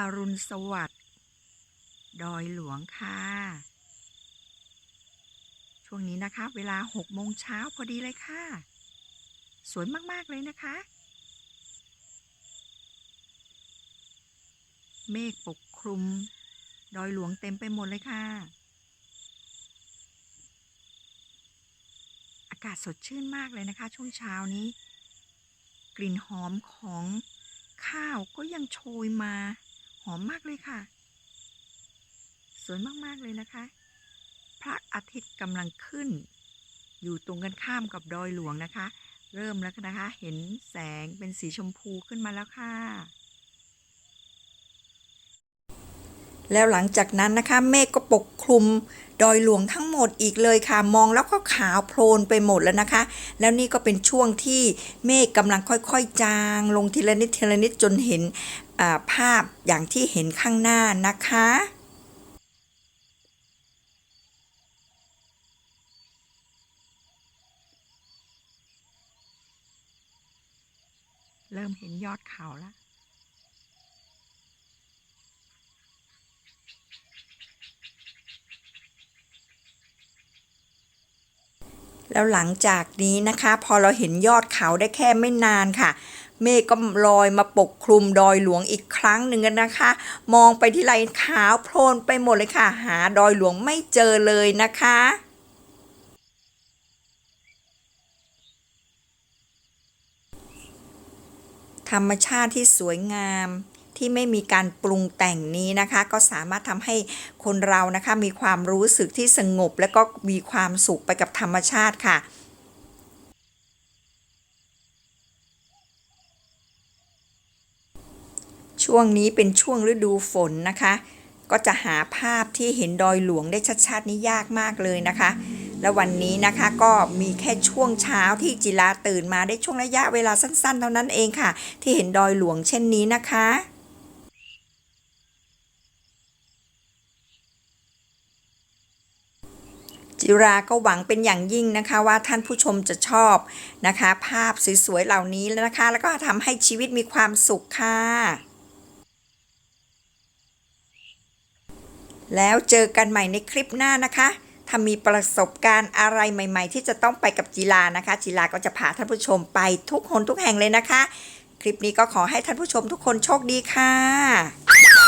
อรุณสวัสดิ์ ดอยหลวงค่ะ ช่วงนี้นะคะ เวลา6โมงเช้าพอดีเลยค่ะ สวยมาก ๆ เลยนะคะ เมฆปกคลุม ดอยหลวงเต็มไปหมดเลยค่ะ อากาศสดชื่นมากเลยนะคะ ช่วงเช้านี้ กลิ่นหอมของข้าวก็ยังโชยมา หอมมากเลยค่ะ สวยมากๆเลยนะคะ พระอาทิตย์กำลังขึ้น อยู่ตรงกันข้ามกับดอยหลวงนะคะ เริ่มแล้วนะคะ เห็นแสงเป็นสีชมพูขึ้นมาแล้วค่ะ แล้วหลังจากนั้นนะคะ เมฆก็ปกคลุมดอยหลวงทั้งหมดอีกเลยค่ะ มองแล้วก็ขาวโพลนไปหมดแล้วนะคะ แล้วนี่ก็เป็นช่วงที่เมฆกำลังค่อยๆ จาง ลงทีละนิดทีละนิดจนเห็นภาพอย่างที่เห็นข้างหน้านะคะเริ่มเห็นยอดเขาแล้ว แล้วหลังจากนี้นะคะ พอเราเห็นยอดเขาได้แค่ไม่นานค่ะ เมฆก็ลอยมาปกคลุมดอยหลวงอีกครั้งหนึ่งกันนะคะ มองไปที่ไรขาวโพลนไปหมดเลยค่ะ หาดอยหลวงไม่เจอเลยนะคะธรรมชาติที่สวยงาม ที่ไม่มีการปรุงแต่งนี้นะคะ ก็สามารถทำให้คนเรานะคะมีความรู้สึกที่สงบ และก็มีความสุขไปกับธรรมชาติค่ะช่วงนี้เป็นช่วงฤดูฝนนะคะ ก็จะหาภาพที่เห็นดอยหลวงได้ชัดๆนี่ยากมากเลยนะคะ แล้ววันนี้นะคะก็มีแค่ช่วงเช้าที่จิลาตื่นมาได้ช่วงระยะเวลาสั้นๆ เท่านั้นเองค่ะ ที่เห็นดอยหลวงเช่นนี้นะคะ จิราก็หวังเป็นอย่างยิ่งนะคะว่าท่านผู้ชมจะชอบนะคะ ภาพสวยๆเหล่านี้แล้วนะคะ แล้วก็ทำให้ชีวิตมีความสุขค่ะ แล้วเจอกันใหม่ในคลิปหน้านะคะถ้ามีประสบการณ์อะไรใหม่ ๆ ที่จะต้องไปกับจีลานะคะ จีลาก็จะพาท่านผู้ชมไปทุกคนทุกแห่งเลยนะคะ คลิปนี้ก็ขอให้ท่านผู้ชมทุกคนโชคดีค่ะ